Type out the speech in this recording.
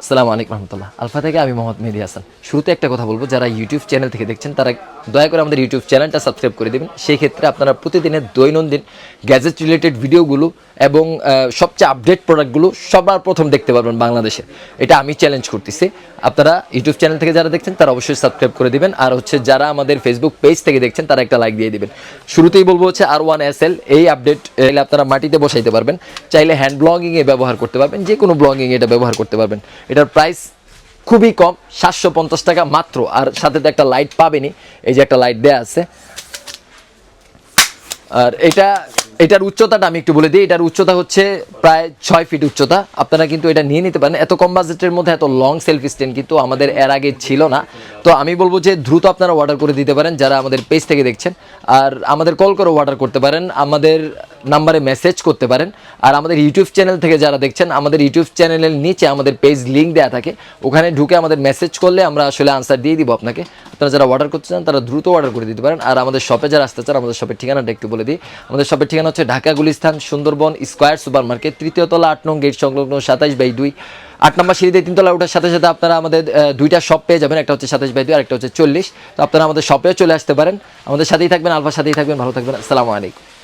আসসালামু আলাইকুম রহমতুল্লাহ। আলফা থেকে আমি মোহাম্মদ মেহেদি হাসান। শুরুতে একটা কথা বলব, যারা ইউটিউব চ্যানেল থেকে দেখছেন, তারা দয়া করে আমাদের ইউটিউব চ্যানেলটা সাবস্ক্রাইব করে দেবেন। সেই ক্ষেত্রে আপনারা প্রতিদিনের দৈনন্দিন গ্যাজেট রিলেটেড ভিডিওগুলো এবং সবচেয়ে আপডেট প্রোডাক্টগুলো সবার প্রথম দেখতে পারবেন বাংলাদেশে। এটা আমি চ্যালেঞ্জ করতেছি। আপনারা ইউটিউব চ্যানেল থেকে যারা দেখছেন, তারা অবশ্যই সাবস্ক্রাইব করে দিবেন। আর হচ্ছে যারা আমাদের ফেসবুক পেজ থেকে দেখছেন, তারা একটা লাইক দিয়ে দিবেন। শুরুতেই বলব হচ্ছে আর ওয়ান এস এল এই আপডেট চাইলে আপনারা মাটিতে বসাইতে পারবেন। চাইলে হ্যান্ড ব্লগিংয়ে ব্যবহার করতে পারবেন। যে কোনো ব্লগিংয়ে এটা ব্যবহার করতে পারবেন। এটার প্রাইস খুবই কম, সাতশো পঞ্চাশ টাকা মাত্র। আর সাথে তো একটা লাইট পাবেনই, এই যে একটা লাইট দেয়া আছে। আর এটা, এটার উচ্চতাটা আমি একটু বলে দিই, এটার উচ্চতা হচ্ছে প্রায় ছয় ফিট উচ্চতা। আপনারা কিন্তু এটা নিয়ে নিতে পারেন। এত কম বাজেটের মধ্যে এত লং সেলফি স্ট্যান্ড কিন্তু আমাদের এর আগে ছিল না। তো আমি বলব যে দ্রুত আপনারা অর্ডার করে দিতে পারেন, যারা আমাদের পেজ থেকে দেখছেন। আর আমাদের কল করে অর্ডার করতে পারেন। আমাদের নাম্বারে মেসেজ করতে পারেন। আর আমাদের ইউটিউব চ্যানেল থেকে যারা দেখছেন, আমাদের ইউটিউব চ্যানেলের নিচে আমাদের পেজ লিঙ্ক দেওয়া থাকে, ওখানে ঢুকে আমাদের মেসেজ করলে আমরা আসলে আনসার দিয়ে দিব আপনাকে। আপনারা যারা অর্ডার করতে চান, তারা দ্রুত অর্ডার করে দিতে পারেন। আর আমাদের শপে যারা আসতে চান, আমাদের শপের ঠিকানাটা একটু বলে দিই। আমাদের শপের ঠিকানা হচ্ছে Dhaka Gulistan Sundarban square super market তৃতীয় তলা আট নং গেট সংলগ্ন সাতাইশ বাই দুই। আট নম্বর সিঁড়িতে তিনতলা ওঠার সাথে সাথে আপনারা আমাদের দুইটা শপ পেয়ে যাবেন। একটা হচ্ছে সাতাইশ বাই দুই আর একটা হচ্ছে চল্লিশ। তো আপনারা আমাদের শপেও চলে আসতে পারেন। আমাদের সাথেই থাকবেন, আলফার সাথেই থাকবেন, ভালো থাকবেন। আসসালামু আলাইকুম।